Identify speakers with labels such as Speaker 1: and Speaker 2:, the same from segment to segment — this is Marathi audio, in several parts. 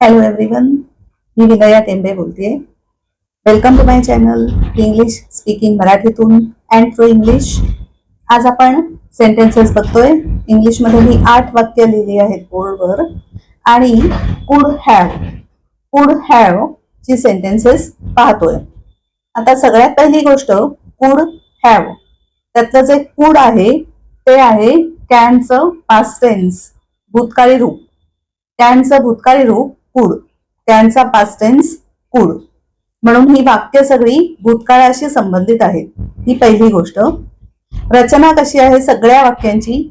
Speaker 1: हॅलो एव्हरीवन मी विनया टेंबे बोलतेय. Welcome to my channel English speaking मराठीतून अँड थ्रू इंग्लिश आज आपण सेंटेन्सेस बघतोय. इंग्लिशमध्ये मी आठ वाक्य लिहिली आहेत बोर्डवर. आणि कुड हॅव कुड हॅव ची सेंटेन्सेस पाहतोय. आता सगळ्यात पहिली गोष्ट कुड हॅव त्यातलं जे कुड आहे ते आहे कॅनचं पास्टेन्स भूतकाळी रूप. कॅनचं भूतकाळी रूप कुड त्यांचा पास्ट टेन्स कुड. म्हणून ही वाक्य सगळी भूतकाळाशी संबंधित आहेत ही पहिली गोष्ट. रचना कशी आहे सगळ्या वाक्यांची?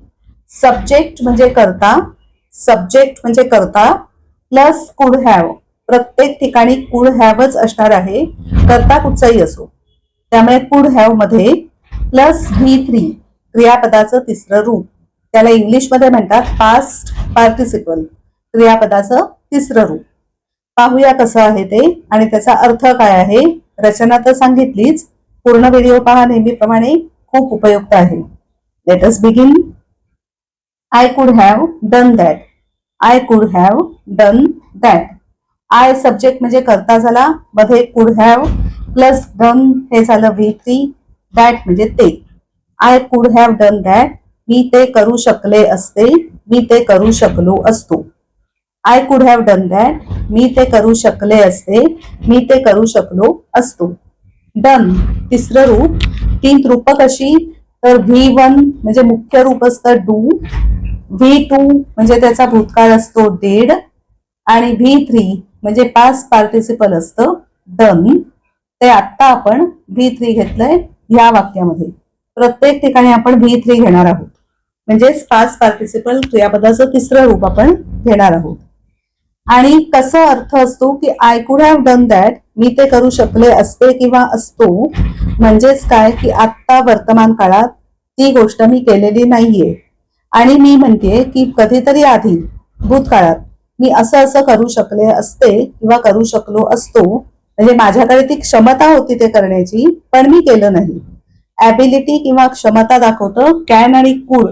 Speaker 1: सब्जेक्ट म्हणजे करता सब्जेक्ट म्हणजे करता प्लस कुड हॅव प्रत्येक ठिकाणी कुड हॅवच असणार आहे. करता कुठचाही असो. त्यामुळे कुड हॅवमध्ये प्लस व्ही थ्री क्रियापदाचं तिसरं रूप. त्याला इंग्लिशमध्ये म्हणतात पास्ट पार्टिसिपल क्रियापदाचं तिसरं रूप. पाहूया कसं आहे ते आणि त्याचा अर्थ काय आहे? रचना तर सांगितलीच. पूर्ण व्हिडिओ पहा नेहमीप्रमाणे खूप उपयुक्त आहे. Let us begin I could have done that I could have done that I subject म्हणजे करता झाला. मध्ये कुड हॅव प्लस डन हे झालं व्ही थ्री दॅट म्हणजे ते. I could have done that मी ते करू शकले असते. मी ते करू शकलो असतो. I could have done that मी ते करू शकले असते. मी ते करू शकलो असतो. डन तिसरं रूप. तीन रूप कशी तर व्ही वन म्हणजे मुख्य रूप असतं डू व्ही टू म्हणजे त्याचा भूतकाळ असतो डेड आणि व्ही थ्री म्हणजे पास पार्टिसिपल असतं डन ते आत्ता आपण व्ही थ्री घेतलंय ह्या वाक्यामध्ये. प्रत्येक ठिकाणी आपण व्ही थ्री घेणार आहोत. म्हणजेच पास पार्टिसिपल क्रियापदाचं तिसरं रूप आपण घेणार आहोत. आणि कसा अर्थ असतो की I could have done that मी ते करू शकले असते किंवा असतो. म्हणजेच काय की आत्ता वर्तमान काळात ती गोष्ट मी केलेली नाहीये. आणि मी म्हणते की कधीतरी आधी भूतकाळात मी असं असं करू शकले असते किंवा करू शकलो असतो. म्हणजे माझ्याकडे ती क्षमता होती ते करण्याची पण मी केलं नाही. ॲबिलिटी किंवा क्षमता दाखवतं कॅन आणि कुड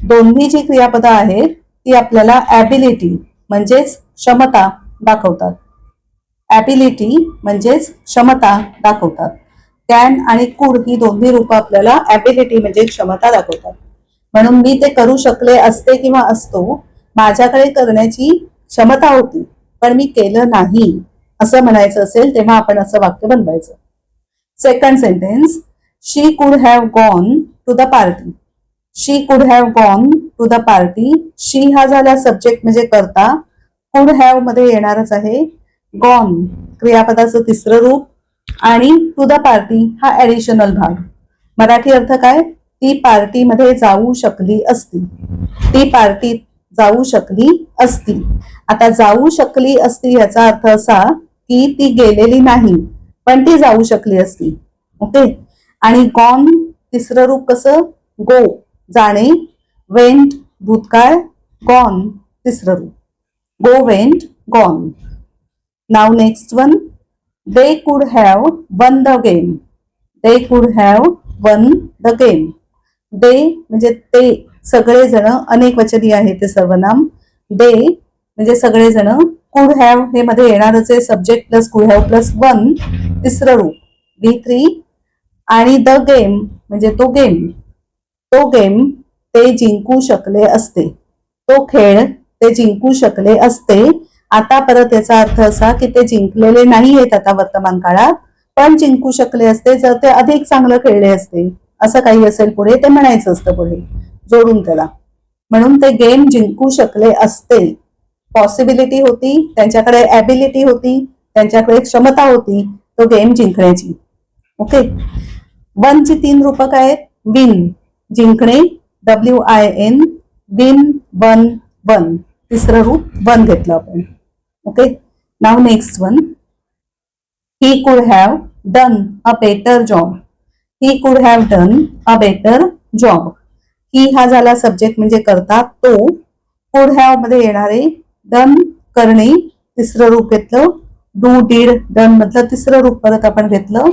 Speaker 1: दोन्ही जी क्रियापदं आहेत ती आपल्याला ॲबिलिटी म्हणजेच क्षमता दाखवतात. ॲबिलिटी म्हणजेच क्षमता दाखवतात. कॅन आणि कुड ही दोन्ही रूप आपल्याला ॲबिलिटी म्हणजे क्षमता दाखवतात. म्हणून मी ते करू शकले असते किंवा असतो माझ्याकडे करण्याची क्षमता होती पण मी केलं नाही असं म्हणायचं असेल तेव्हा आपण असं वाक्य बनवायचं. Second sentence she could have gone to the party she could have gone to the party she हा झाला सब्जेक्ट म्हणजे करता कुड हॅवमध्ये येणारच आहे. गॉन क्रियापदाचं तिसरं रूप आणि टू द पार्टी हा ऍडिशनल भाग. मराठी अर्थ काय? ती पार्टीमध्ये जाऊ शकली असती. ती पार्टीत जाऊ शकली असती. आता जाऊ शकली असती याचा अर्थ असा की ती गेलेली नाही पण ती जाऊ शकली असती. ओके? आणि गॉन तिसरं रूप कसं? गो जाणे वेंट भूतकाळ गॉन तिसरं रूप. Go went gone now next one they could have won the game they could have won the game they म्हणजे ते सगळेजण अनेक वचनी आहे ते सर्वनाम दे म्हणजे सगळेजण कुड हॅव हे मध्ये येणारच आहे. Subject plus could have plus one तिसरं रूप. बी थ्री आणि द गेम म्हणजे तो गेम तो गेम ते जिंकू शकले असते. तो खेळ ते जिंकू शकले असते. आता परत याचा अर्थ असा की ते जिंकलेले नाही आहेत आता वर्तमान काळात पण जिंकू शकले असते जर ते अधिक चांगलं खेळले असते. असं काही असेल पुढे ते म्हणायचं असतं पुढे. जोडून त्याला. म्हणून ते गेम जिंकू शकले असते. पॉसिबिलिटी होती त्यांच्याकडे ॲबिलिटी होती त्यांच्याकडे क्षमता होती तो गेम जिंकण्याची. ओके वनची तीन रूपक आहेत. विन जिंकणे. W I N win won won तिसरं रूप वन घेतलं आपण. Okay now next one he could have done a better job he could have done a better job he हा झाला सब्जेक्ट म्हणजे करता तो कुड हॅवमध्ये येणारे डन करणे तिसरं रूप घेतलं. डू डीड डन मधलं तिसरं रूप परत आपण घेतलं.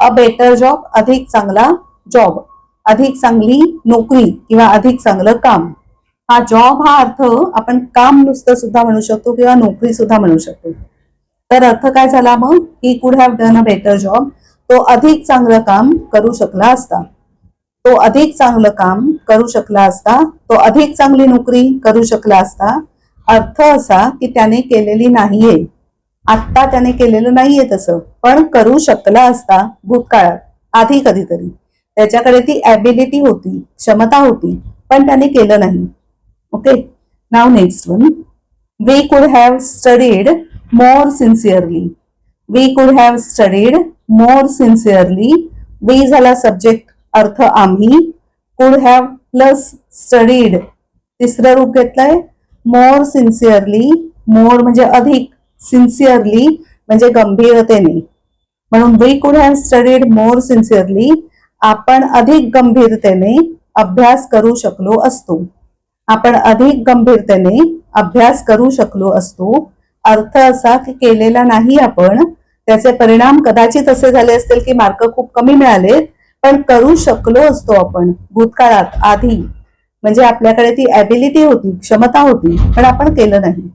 Speaker 1: अ बेटर जॉब अधिक चांगला जॉब अधिक चांगली नोकरी किंवा अधिक चांगलं काम. हा जॉब हा अर्थ आपण काम नुसतं सुद्धा म्हणू शकतो किंवा नोकरी सुद्धा म्हणू शकतो. तर अर्थ काय झाला मग? He could have done a better job तो अधिक चांगलं काम करू शकला असता. तो अधिक चांगलं काम करू शकला असता. तो अधिक चांगली नोकरी करू शकला असता. अर्थ असा की त्याने केलेली नाहीये. आत्ता त्याने केलेलं नाहीये तसं पण करू शकला असता भूतकाळात आधी कधीतरी. त्याच्याकडे ती ॲबिलिटी होती क्षमता होती पण त्याने केलं नाही. Okay, now next one. We could have studied more sincerely. We could have studied more sincerely we झाला सब्जेक्ट अर्थ आम्ही कुड have प्लस स्टडीड तिसरं रूप घेतलंय. मोर सिन्सिअरली मोर म्हणजे अधिक सिन्सिअरली म्हणजे गंभीरतेने. म्हणून वी कुड हॅव स्टडीड मोर सिन्सिअरली आपण अधिक गंभीरतेने अभ्यास करू शकलो असतो. आपण अधिक गंभीरतेने अभ्यास करू शकलो असतो. अर्थ असा की केलेला नाही आपण त्याचे परिणाम कदाचित असे झाले असतील की मार्क खूप कमी मिळाले पण करू शकलो असतो आपण. भूतकाळात आधी म्हणजे आपल्याकडे ती ॲबिलिटी होती क्षमता होती पण आपण केलं नाही.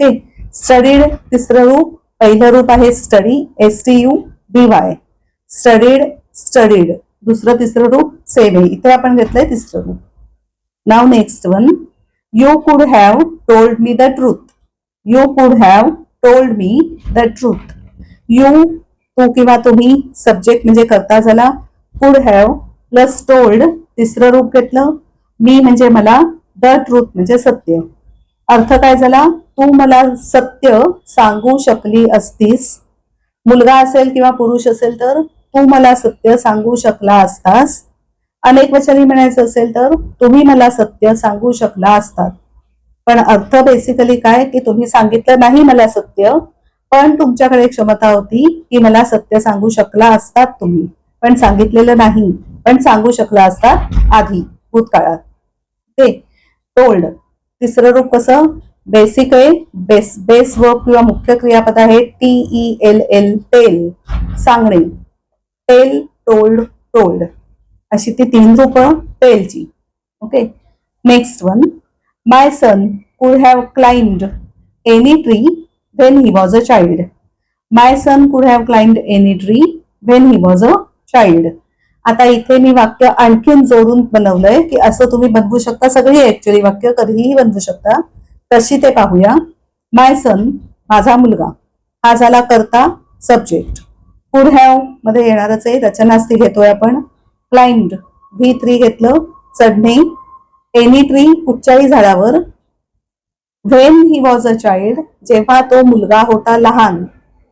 Speaker 1: ते स्टडीड तिसरं रूप पहिलं रूप आहे study S T U D Y studied studied दुसरं तिसरं रूप सेम आहे. इथे आपण घेतलंय तिसरं रूप. Now next one you could have told me the truth you could have told me the truth you तू किंवा तुम्ही सब्जेक्ट म्हणजे करता झाला कुड हॅव प्लस टोल्ड तिसरं रूप घेतलं. मी म्हणजे मला द ट्रूथ म्हणजे सत्य. अर्थ काय झाला? तू मला सत्य सांगू शकली असतीस. मुलगा असेल किंवा पुरुष असेल तर तू मला सत्य सांगू शकला असतास. अनेक वचनी म्हणायचं असेल तर तुम्ही मला सत्य सांगू शकला असतात. पण अर्थ बेसिकली काय की तुम्ही सांगितलं नाही मला सत्य पण तुमच्याकडे क्षमता होती की मला सत्य सांगू शकला असतात तुम्ही. पण सांगितलेलं नाही पण सांगू शकला असतात आधी भूतकाळात. ते टोल्ड तिसरं रूप कसं? बेसिक आहे बेस बेस वर्क किंवा मुख्य क्रियापद आहे T E L L tell सांगणे. टेल टोल्ड टोल्ड अशी ती तीन रूप पेलची. Okay next one my son could have climbed any tree when he was a child my son could have climbed any tree when he was a child आता इथे मी वाक्य आणखीन जोडून बनवलंय की असं तुम्ही बनवू शकता सगळी ऍक्च्युअली वाक्य कधीही बनवू शकता. तशी ते पाहूया. माय सन माझा मुलगा हा झाला करता सब्जेक्ट कुड हॅवमध्ये येणारच आहे रचनास्थी घेतोय आपण. क्लाइम्ड व्ही थ्री घेतलं चढणे. एनी ट्री कुठच्याही झाडावर. When he was a child जेव्हा तो मुलगा होता लहान.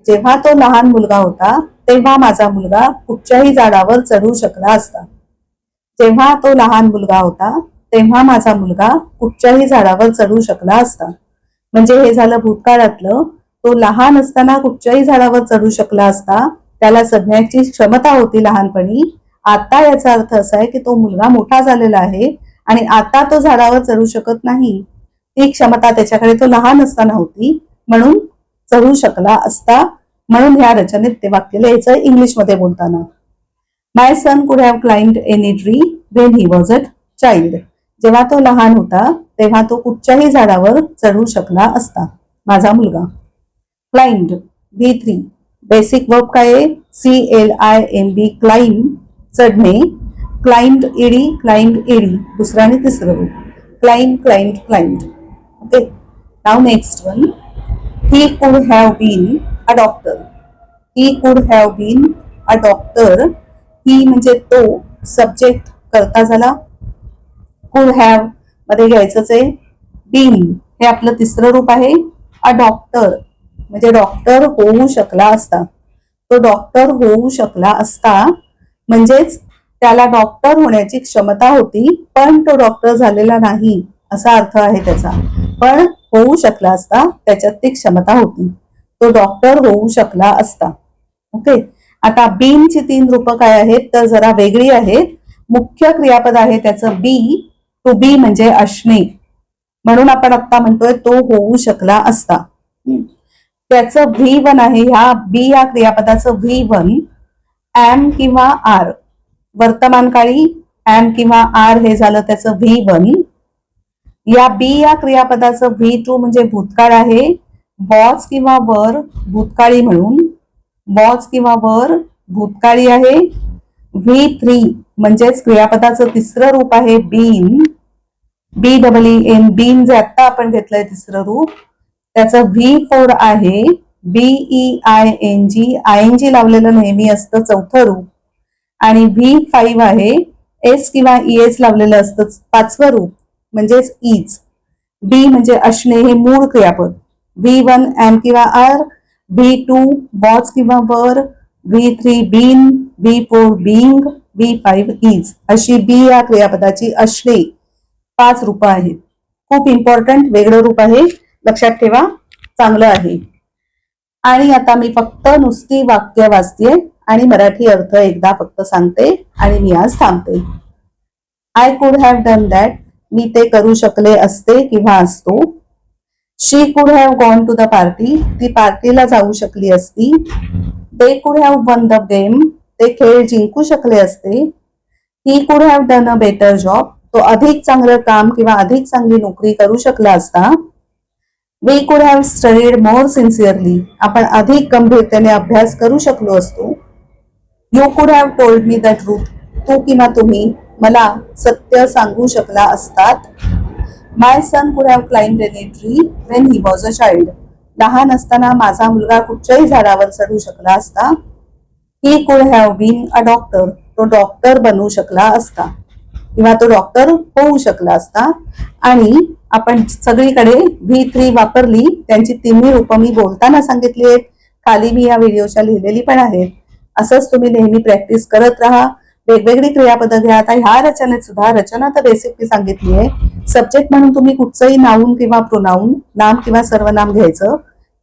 Speaker 1: जेव्हा तो लहान मुलगा होता तेव्हा माझा मुलगा कुठच्याही झाडावर चढू शकला असता. जेव्हा तो लहान मुलगा होता तेव्हा माझा मुलगा कुठच्याही झाडावर चढू शकला असता. म्हणजे हे झालं भूतकाळातलं. तो लहान असताना कुठच्याही झाडावर चढू शकला असता. त्याला चढण्याची क्षमता होती लहानपणी. आता याचा अर्थ असा आहे की तो मुलगा मोठा झालेला आहे आणि आता तो झाडावर चढू शकत नाही. ती क्षमता त्याच्याकडे तो लहान असताना होती म्हणून चढू शकला असता म्हणून ह्या रचनेत ते वाक्य लिहायचं इंग्लिशमध्ये बोलताना. My son could have climbed any tree when he was a child जेव्हा तो लहान होता तेव्हा तो कुठच्याही झाडावर चढू शकला असता. माझा मुलगा. Climbed B three basic verb काय आहे? C L I M B climb चढणे क्लाइंट इडी क्लाइंट इडी दुसरं आणि तिसरं रूप. Climb climbed climbed okay now next one he could have been a doctor he could have been a doctor he म्हणजे तो सब्जेक्ट करता झाला. कुड हॅवमध्ये घ्यायचंच आहे. बीन हे आपलं तिसरं रूप आहे. अ डॉक्टर म्हणजे डॉक्टर होऊ शकला असता. तो डॉक्टर होऊ शकला असता. म्हणजेच त्याला डॉक्टर होण्याची क्षमता होती पण तो डॉक्टर झालेला नाही असा अर्थ आहे त्याचा. पण होऊ शकला असता त्याच्यात ती क्षमता होती. तो डॉक्टर होऊ शकला असता. ओके? आता बीनची तीन रूप काय आहेत? तर जरा वेगळी आहेत. मुख्य क्रियापद आहे त्याचं बी टू बी म्हणजे असणे म्हणून आपण आता म्हणतोय तो होऊ शकला असता. त्याचं व्ही वन आहे ह्या बी या क्रियापदाचं व्ही वन एम किंवा आर. वर्तमान काळी एम किंवा आर हे झालं त्याचं व्ही वन. या बी या क्रियापदाचं व्ही टू म्हणजे भूतकाळ आहे. वॉच किंवा वर भूतकाळी म्हणून. वॉच किंवा वर भूतकाळी आहे. व्ही थ्री म्हणजेच क्रियापदाचं तिसरं रूप आहे been. B double N been जे आत्ता आपण घेतलंय तिसरं रूप. त्याचं व्ही फोर आहे. Be I N G I N G लावलेलं नेहमी असतं चौथं रूप. आणि व्ही फाईव्ह आहे एस किंवा ई एस लावलेलं असतं पाचवं रूप म्हणजेच ईच बी म्हणजे असणे हे मूळ क्रियापद. व्ही वन एम किंवा आर व्ही टू बॉच किंवा were V three been V four being V five is अशी बी या क्रियापदाची असणे पाच रूप आहेत. खूप इम्पॉर्टंट वेगळं रूप आहे. लक्षात ठेवा चांगलं आहे. आणि आता मी फक्त नुसती वाक्य वाचते आणि मराठी अर्थ एकदा फक्त सांगते आणि मी आज थांबते. I could have done that मी ते करू शकले असते किंवा असतो. She could have gone to the party ती पार्टीला जाऊ शकली असती. दे could have won the game ते खेळ जिंकू शकले असते. He could have done a better job तो अधिक चांगलं काम किंवा अधिक चांगली नोकरी करू शकला असता. वी कुड हॅव स्टडीड मोर सिन्सिअरली आपण अधिक गंभीरतेने अभ्यास करू शकलो असतो. You could have told me the truth तू किंवा तुम्ही मला सत्य सांगू शकला असतात. My son could have climb an a tree when he was a child लहान असताना माझा मुलगा कुठच्याही झाडावर चढू शकला असता. He could have been a doctor तो डॉक्टर बनू शकला असता. किंवा तो डॉक्टर होऊ शकला असता. आणि आपण सगळीकडे व्ही थ्री वापरली त्यांची तिन्ही रूप मी बोलताना सांगितली आहेत. खाली मी या व्हिडिओच्या लिहिलेली पण आहेत. असंच तुम्ही नेहमी प्रॅक्टिस करत राहा. वेगवेगळी क्रियापद घ्या. आता ह्या रचनेत सुद्धा रचना तर बेसिक मी सांगितली आहे. सब्जेक्ट म्हणून तुम्ही कुठचंही नाऊन किंवा प्रोनाऊन नाम किंवा सर्वनाम घ्यायचं.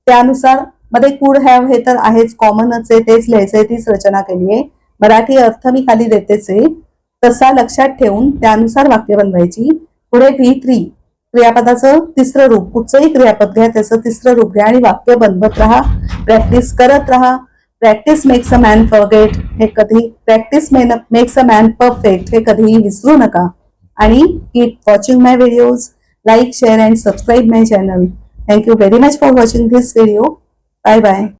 Speaker 1: त्यानुसारमध्ये कुड हॅव हे तर आहेच कॉमनच आहे तेच लिहायचंय तीच रचना केली आहे. मराठी अर्थ मी खाली देतेच आहे. तसा लक्षात ठेवून त्यानुसार वाक्य बनवायची. पुढे व्ही थ्री. क्रियापदाचं तिसरं रूप. कुठचंही क्रियापद घ्या त्याचं तिसरं रूप घ्या आणि वाक्य बनवत राहा. प्रॅक्टिस करत राहा. Practice makes a man forget हे कधी? Practice men makes a man perfect हे कधीही विसरू नका. आणि keep watching my videos like share and subscribe my channel thank you very much for watching this video bye bye